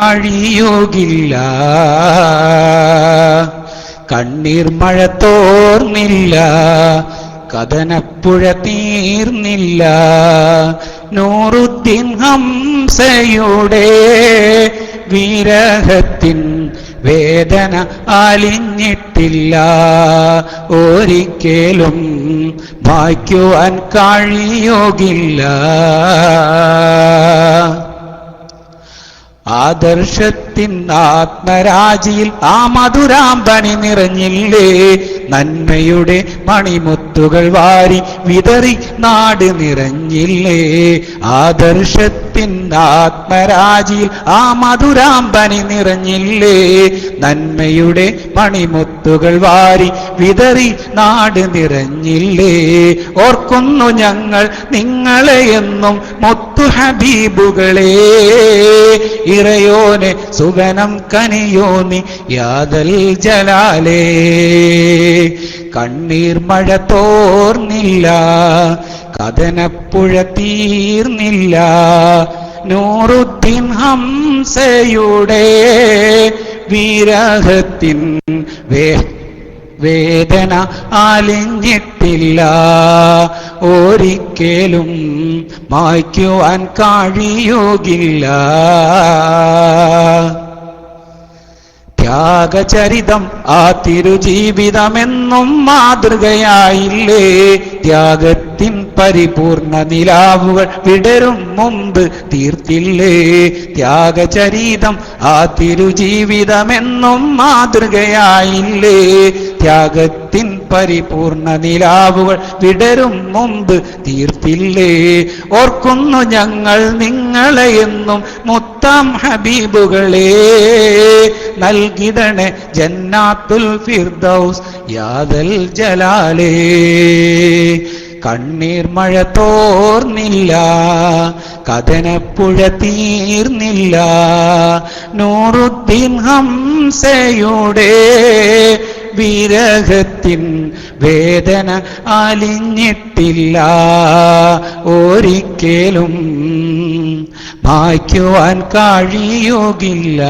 അഴിയുകില്ല. കണ്ണീർ മഴ തോർന്നില്ല. കഥനപ്പുഴ തീർന്നില്ല. നൂറുദ്ദീൻ ഹംസയുടെ വിരഹത്തിൻ വേദന അലിഞ്ഞിട്ടില്ല. ഒരിക്കലും വായിക്കുവാൻ കഴിയുകില്ല. આદર્શ ആത്മരാജിയിൽ ആ മധുരാമ്പണി നിറഞ്ഞില്ലേ? നന്മയുടെ മണിമുത്തുകൾ വാരി വിതറി നാട് നിറഞ്ഞില്ലേ? ആദർശത്തിൻ ആത്മരാജിയിൽ ആ മധുരാമ്പണി നിറഞ്ഞില്ലേ? നന്മയുടെ മണിമുത്തുകൾ വാരി വിതറി നാട് നിറഞ്ഞില്ലേ? ഓർക്കുന്നു ഞങ്ങൾ നിങ്ങളെ എന്നും മുത്തു ഹബീബുകളേ ഇറയോനെ സുഗനം കനിയോനി യാതൽ ജലാലേ. കണ്ണീർ മഴ തോർന്നില്ല കഥനപ്പുഴ തീർന്നില്ല. നൂറുദ്ദീൻ ഹംസയുടെ വിരഹത്തിൻ വേദന അലിഞ്ഞിട്ടില്ല ഒരിക്കലും മായ്ക്കുവാൻ കഴിയുകില്ല. ത്യാഗചരിതം ആ തിരുജീവിതമെന്നും മാതൃകയായില്ലേ. ത്യാഗത്തിൻ പരിപൂർണ നിലാവുകൾ വിടരും മുമ്പ് തീർത്തില്ലേ. ത്യാഗചരിതം ആ തിരുജീവിതമെന്നും മാതൃകയായില്ലേ. ത്യാഗത്തിൻ പരിപൂർണ നിലാവുകൾ വിടരും മുമ്പ് തീർത്തില്ലേ. ഓർക്കുന്നു ഞങ്ങൾ നിങ്ങളെ എന്നും മുത്താം ഹബീബുകളെ നൽകിടണേ ജന്നാത്തുൽ ഫിർദൗസ് യാദൽ ജലാലേ. കണ്ണീർ മഴ തോർന്നില്ല കഥനപ്പുഴ തീർന്നില്ല. നൂറുദ്ദീൻ ഹംസയുടെ വിരഹത്തിൻ വേദന അലിഞ്ഞിട്ടില്ല. ഒരിക്കലും മായ്ക്കുവാൻ കഴിയുകില്ല.